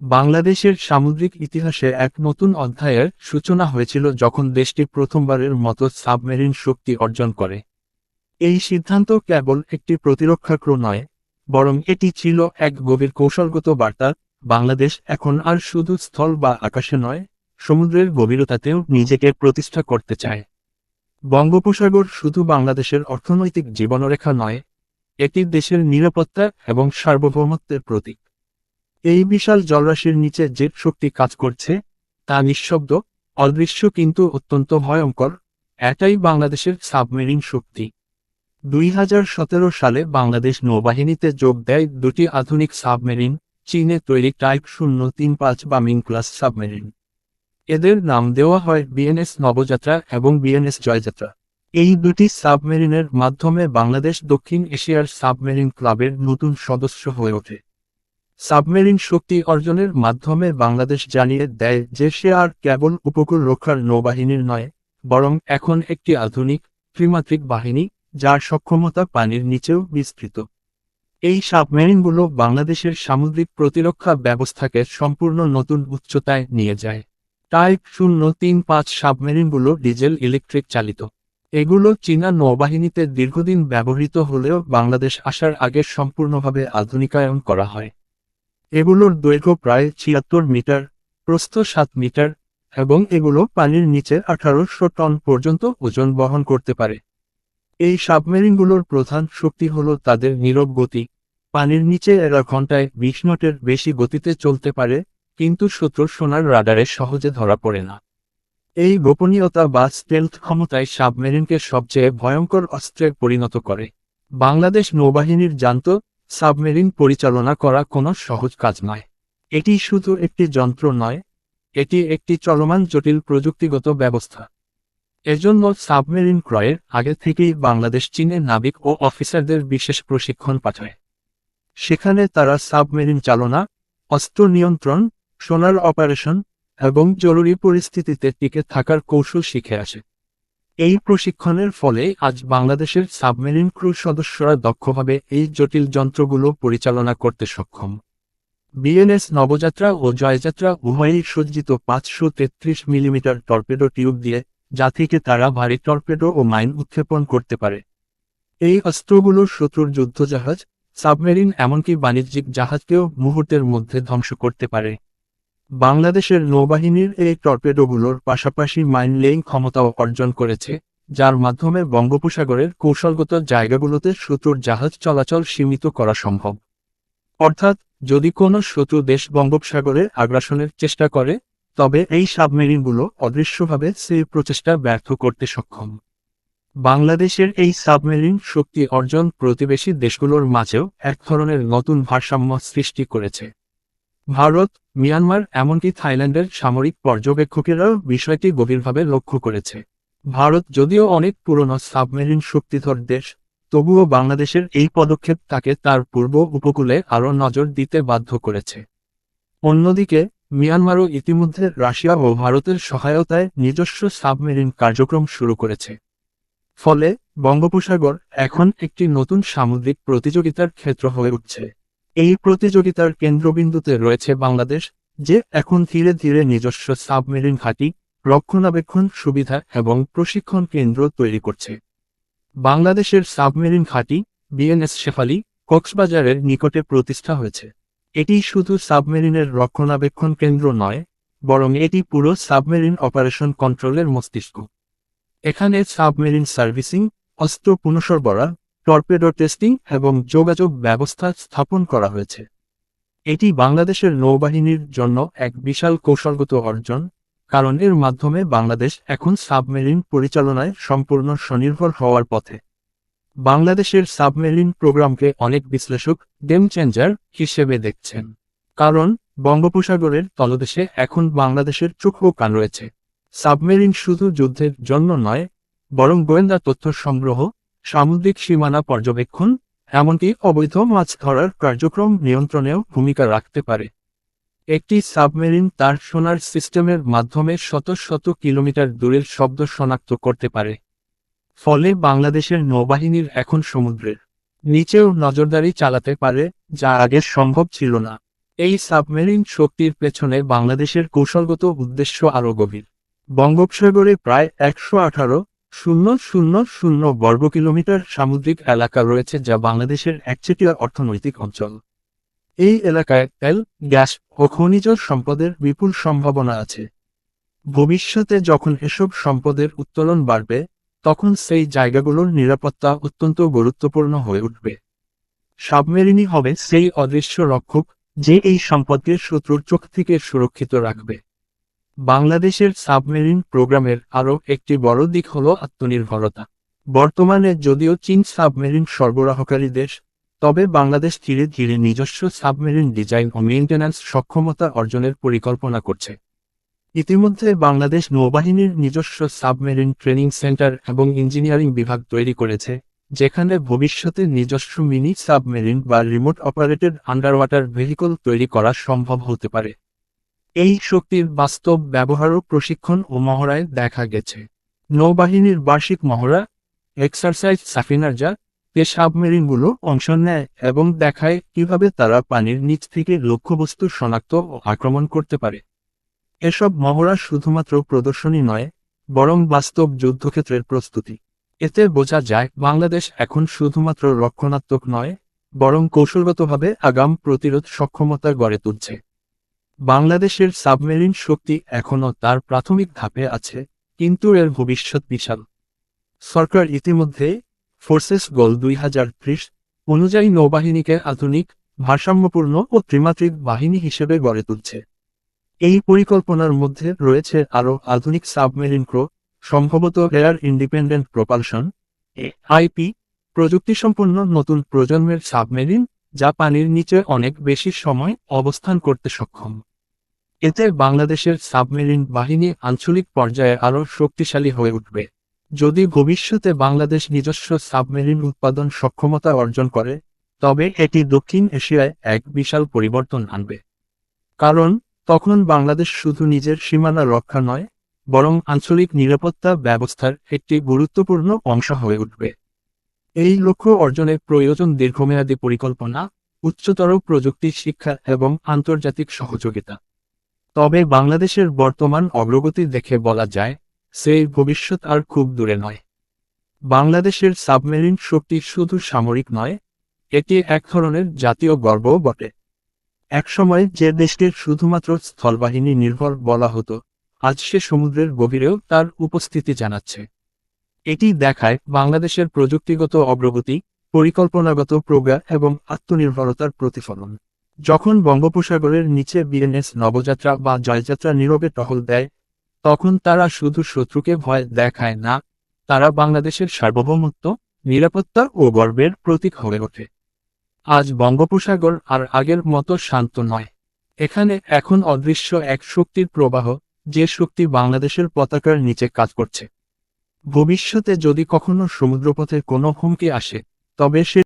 বাংলাদেশের সামুদ্রিক ইতিহাসে এক নতুন অধ্যায়ের সূচনা হয়েছিল যখন দেশটি প্রথমবারের মতো সাবমেরিন শক্তি অর্জন করে। এই সিদ্ধান্ত কেবল একটি প্রতিরক্ষাক্র নয়, বরং এটি ছিল এক গভীর কৌশলগত বার্তা। বাংলাদেশ এখন আর শুধু স্থল বা আকাশে নয়, সমুদ্রের গভীরতাতেও নিজেকে প্রতিষ্ঠা করতে চায়। বঙ্গোপসাগর শুধু বাংলাদেশের অর্থনৈতিক জীবনরেখা নয়, এটি দেশের নিরাপত্তা এবং সার্বভৌমত্বের প্রতীক। এই বিশাল জলরাশির নিচে যে শক্তি কাজ করছে, তা নিঃশব্দ, অদৃশ্য কিন্তু অত্যন্ত ভয়ঙ্কর। এটাই বাংলাদেশের সাবমেরিন শক্তি। দুই হাজার সতেরো সালে বাংলাদেশ নৌবাহিনীতে যোগ দেয় দুটি আধুনিক সাবমেরিন, চীনে তৈরি টাইপ শূন্য তিন পাঁচ বা মিং ক্লাস সাবমেরিন। এদের নাম দেওয়া হয় বিএনএস নবযাত্রা এবং বিএনএস জয়যাত্রা। এই দুটি সাবমেরিনের মাধ্যমে বাংলাদেশ দক্ষিণ এশিয়ার সাবমেরিন ক্লাবের নতুন সদস্য হয়ে ওঠে। সাবমেরিন শক্তি অর্জনের মাধ্যমে বাংলাদেশ জানিয়ে দেয় যে সে আর কেবল উপকূল রক্ষার নৌবাহিনীর নয়, বরং এখন একটি আধুনিক ত্রিমাত্রিক বাহিনী, যার সক্ষমতা পানির নিচেও বিস্তৃত। এই সাবমেরিনগুলো বাংলাদেশের সামুদ্রিক প্রতিরক্ষা ব্যবস্থাকে সম্পূর্ণ নতুন উচ্চতায় নিয়ে যায়। টাইপ শূন্য তিন পাঁচ সাবমেরিনগুলো ডিজেল ইলেকট্রিক চালিত। এগুলো চীনা নৌবাহিনীতে দীর্ঘদিন ব্যবহৃত হলেও বাংলাদেশ আসার আগে সম্পূর্ণভাবে আধুনিকায়ন করা হয়। এগুলোর দৈর্ঘ্য প্রায় ছিয়াত্তর মিটার, প্রস্থ সাত মিটার, এবং এগুলো পানির নিচে আঠারোশো টন পর্যন্ত ওজন বহন করতে পারে। এই সাবমেরিনগুলোর প্রধান শক্তি হল তাদের নীরব গতি। পানির নিচে এরা ঘন্টায় বিশ নটের বেশি গতিতে চলতে পারে, কিন্তু শত্রুর সোনার রাডারে সহজে ধরা পড়ে না। এই গোপনীয়তা বা স্টেলথ ক্ষমতায় সাবমেরিনকে সবচেয়ে ভয়ঙ্কর অস্ত্রে পরিণত করে। বাংলাদেশ নৌবাহিনীর জানত সাবমেরিন পরিচালনা করা কোনো সহজ কাজ নয়। এটি শুধু একটি যন্ত্র নয়, এটি একটি চলমান জটিল প্রযুক্তিগত ব্যবস্থা। এজন্য সাবমেরিন ক্রয়ের আগে থেকেই বাংলাদেশ চীনে নাবিক ও অফিসারদের বিশেষ প্রশিক্ষণ পাঠায়। সেখানে তারা সাবমেরিন চালনা, অস্ত্র নিয়ন্ত্রণ, সোনার অপারেশন এবং জরুরি পরিস্থিতিতে টিকে থাকার কৌশল শিখে আসে। এই প্রশিক্ষণের ফলে আজ বাংলাদেশের সাবমেরিন ক্রু সদস্যরা দক্ষভাবে এই জটিল যন্ত্রগুলো পরিচালনা করতে সক্ষম। বিএনএস নবযাত্রা ও জয়যাত্রা উভয়ই সজ্জিত পাঁচশো তেত্রিশ মিলিমিটার টর্পেডো টিউব দিয়ে যা থেকে তারা ভারী টর্পেডো ও মাইন উৎক্ষেপণ করতে পারে। এই অস্ত্রগুলো শত্রুর যুদ্ধজাহাজ, সাবমেরিন এমনকি বাণিজ্যিক জাহাজকেও মুহূর্তের মধ্যে ধ্বংস করতে পারে। বাংলাদেশের নৌবাহিনীর এই টর্পেডোগুলোর পাশাপাশি মাইন লেইং ক্ষমতাও অর্জন করেছে, যার মাধ্যমে বঙ্গোপসাগরের কৌশলগত জায়গাগুলোতে শত্রুর জাহাজ চলাচল সীমিত করা সম্ভব। অর্থাৎ, যদি কোনো শত্রু দেশ বঙ্গোপসাগরে আগ্রাসনের চেষ্টা করে, তবে এই সাবমেরিনগুলো অদৃশ্যভাবে সেই প্রচেষ্টা ব্যর্থ করতে সক্ষম। বাংলাদেশের এই সাবমেরিন শক্তি অর্জন প্রতিবেশী দেশগুলোর মাঝেও এক ধরনের নতুন ভারসাম্য সৃষ্টি করেছে। ভারত, মিয়ানমার, এমনকি থাইল্যান্ডের সামরিক পর্যবেক্ষকেরাও বিষয়টি গভীরভাবে লক্ষ্য করেছে। ভারত যদিও অনেক পুরনো সাবমেরিন শক্তিধর দেশ, তবুও বাংলাদেশের এই পদক্ষেপ তাকে তার পূর্ব উপকূলে আরও নজর দিতে বাধ্য করেছে। অন্যদিকে, মিয়ানমারও ইতিমধ্যে রাশিয়া ও ভারতের সহায়তায় নিজস্ব সাবমেরিন কার্যক্রম শুরু করেছে। ফলে বঙ্গোপসাগর এখন একটি নতুন সামুদ্রিক প্রতিযোগিতার ক্ষেত্র হয়ে উঠছে। এই প্রতিযোগিতার কেন্দ্রবিন্দুতে রয়েছে বাংলাদেশ, যে এখন ধীরে ধীরে নিজস্ব সাবমেরিন ঘাঁটি, রক্ষণাবেক্ষণ সুবিধা এবং প্রশিক্ষণ কেন্দ্র তৈরি করছে। বাংলাদেশের সাবমেরিন ঘাঁটি, বিএনএস শেফালি, কক্সবাজারের নিকটে প্রতিষ্ঠা হয়েছে। এটি শুধু সাবমেরিনের রক্ষণাবেক্ষণ কেন্দ্র নয়, বরং এটি পুরো সাবমেরিন অপারেশন কন্ট্রোলের মস্তিষ্ক। এখানে সাবমেরিন সার্ভিসিং, অস্ত্র পুনঃসরবরাহ টর্পেডো টেস্টিং এবং যোগাযোগ ব্যবস্থা স্থাপন করা হয়েছে। এটি বাংলাদেশের নৌবাহিনীর জন্য এক বিশাল কৌশলগত অর্জন, কারণ এর মাধ্যমে বাংলাদেশ এখন সাবমেরিন পরিচালনায় সম্পূর্ণ স্বনির্ভর হওয়ার পথে। বাংলাদেশের সাবমেরিন প্রোগ্রামকে অনেক বিশ্লেষক গেম চেঞ্জার হিসেবে দেখছেন, কারণ বঙ্গোপসাগরের তলদেশে এখন বাংলাদেশের চোখ ও কান রয়েছে। সাবমেরিন শুধু যুদ্ধের জন্য নয়, বরং গোয়েন্দা তথ্য সংগ্রহ সামুদ্রিক সীমানা পর্যবেক্ষণ, এমনকি অবৈধ মাছ ধরার কার্যক্রম নিয়ন্ত্রণেও ভূমিকা রাখতে পারে। একটি সাবমেরিন তার সোনার সিস্টেমের মাধ্যমে শত শত কিলোমিটার দূরের শব্দ শনাক্ত করতে পারে। ফলে বাংলাদেশের নৌবাহিনীর এখন সমুদ্রের নিচেও নজরদারি চালাতে পারে, যা আগে সম্ভব ছিল না। এই সাবমেরিন শক্তির পেছনে বাংলাদেশের কৌশলগত উদ্দেশ্য আরও গভীর। বঙ্গোপসাগরে প্রায় একশো আঠারো শূন্য শূন্য শূন্য বর্গ কিলোমিটার সামুদ্রিক এলাকা রয়েছে যা বাংলাদেশের একচেটিয়া অর্থনৈতিক অঞ্চল। এই এলাকায় তেল, গ্যাস ও খনিজ সম্পদের বিপুল সম্ভাবনা আছে। ভবিষ্যতে যখন এসব সম্পদের উত্তোলন বাড়বে, তখন সেই জায়গাগুলোর নিরাপত্তা অত্যন্ত গুরুত্বপূর্ণ হয়ে উঠবে। সাবমেরিনই হবে সেই অদৃশ্য রক্ষক, যে এই সম্পদকে শত্রুর চোখ থেকে সুরক্ষিত রাখবে। বাংলাদেশের সাবমেরিন প্রোগ্রামের আরও একটি বড় দিক হল আত্মনির্ভরতা। বর্তমানে যদিও চীন সাবমেরিন সরবরাহকারী দেশ, তবে বাংলাদেশ ধীরে ধীরে নিজস্ব সাবমেরিন ডিজাইন ও মেইনটেন্যান্স সক্ষমতা অর্জনের পরিকল্পনা করছে। ইতিমধ্যে বাংলাদেশ নৌবাহিনীর নিজস্ব সাবমেরিন ট্রেনিং সেন্টার এবং ইঞ্জিনিয়ারিং বিভাগ তৈরি করেছে, যেখানে ভবিষ্যতে নিজস্ব মিনি সাবমেরিন বা রিমোট অপারেটেড আন্ডারওয়াটার ভেহিকল তৈরি করা সম্ভব হতে পারে। এই শক্তির বাস্তব ব্যবহারও প্রশিক্ষণ ও মহড়ায় দেখা গেছে। নৌবাহিনীর বার্ষিক মহড়া, এক্সারসাইজ সাফিনার্জা তে সাবমেরিনগুলো অংশ নেয় এবং দেখায় কীভাবে তারা পানির নিচ থেকে লক্ষ্যবস্তু শনাক্ত ও আক্রমণ করতে পারে। এসব মহড়া শুধুমাত্র প্রদর্শনী নয়, বরং বাস্তব যুদ্ধক্ষেত্রের প্রস্তুতি। এতে বোঝা যায়, বাংলাদেশ এখন শুধুমাত্র রক্ষণাত্মক নয়, বরং কৌশলগতভাবে আগাম প্রতিরোধ সক্ষমতা গড়ে তুলছে। বাংলাদেশের সাবমেরিন শক্তি এখনও তার প্রাথমিক ধাপে আছে, কিন্তু এর ভবিষ্যৎ বিশাল। সরকার ইতিমধ্যে ফোর্সেস গোল দুই হাজার ত্রিশ অনুযায়ী নৌবাহিনীকে আধুনিক, ভারসাম্যপূর্ণ ও ত্রিমাত্রিক বাহিনী হিসেবে গড়ে তুলছে। এই পরিকল্পনার মধ্যে রয়েছে আরও আধুনিক সাবমেরিন ক্রো, সম্ভবত এয়ার ইন্ডিপেন্ডেন্ট প্রপালশন আইপি প্রযুক্তিসম্পন্ন নতুন প্রজন্মের সাবমেরিন যা পানির নিচে অনেক বেশি সময় অবস্থান করতে সক্ষম। এতে বাংলাদেশের সাবমেরিন বাহিনী আঞ্চলিক পর্যায়ে আরও শক্তিশালী হয়ে উঠবে। যদি ভবিষ্যতে বাংলাদেশ নিজস্ব সাবমেরিন উৎপাদন সক্ষমতা অর্জন করে, তবে এটি দক্ষিণ এশিয়ায় এক বিশাল পরিবর্তন আনবে। কারণ, তখন বাংলাদেশ শুধু নিজের সীমানা রক্ষা নয়, বরং আঞ্চলিক নিরাপত্তা ব্যবস্থার একটি গুরুত্বপূর্ণ অংশ হয়ে উঠবে। এই লক্ষ্য অর্জনের প্রয়োজন দীর্ঘমেয়াদী পরিকল্পনা, উচ্চতর প্রযুক্তি শিক্ষা এবং আন্তর্জাতিক সহযোগিতা। তবে বাংলাদেশের বর্তমান অগ্রগতি দেখে বলা যায় সেই ভবিষ্যৎ আর খুব দূরে নয়। বাংলাদেশের সাবমেরিন শক্তি শুধু সামরিক নয়, এটি এক ধরনের জাতীয় গর্বও বটে। একসময় যে দেশটির শুধুমাত্র স্থলবাহিনী নির্ভর বলা হতো, আজ সে সমুদ্রের গভীরেও তার উপস্থিতি জানাচ্ছে। এটি দেখায় বাংলাদেশের প্রযুক্তিগত অগ্রগতি, পরিকল্পনাগত প্রজ্ঞা এবং আত্মনির্ভরতার প্রতিফলন। যখন বঙ্গোপসাগরের নিচে বিএনএস নবযাত্রা বা জয়যাত্রা নীরবে টহল দেয়, তখন তারা শুধু শত্রুকে ভয় দেখায় না, তারা বাংলাদেশের সার্বভৌমত্ব, নিরাপত্তা ও গর্বের প্রতীক হয়ে ওঠে। আজ বঙ্গোপসাগর আর আগের মতো শান্ত নয়। এখানে এখন অদৃশ্য এক শক্তির প্রবাহ, যে শক্তি বাংলাদেশের পতাকার নিচে কাজ করছে। ভবিষ্যতে যদি কখনো সমুদ্রপথের কোনো হুমকি আসে তবে সে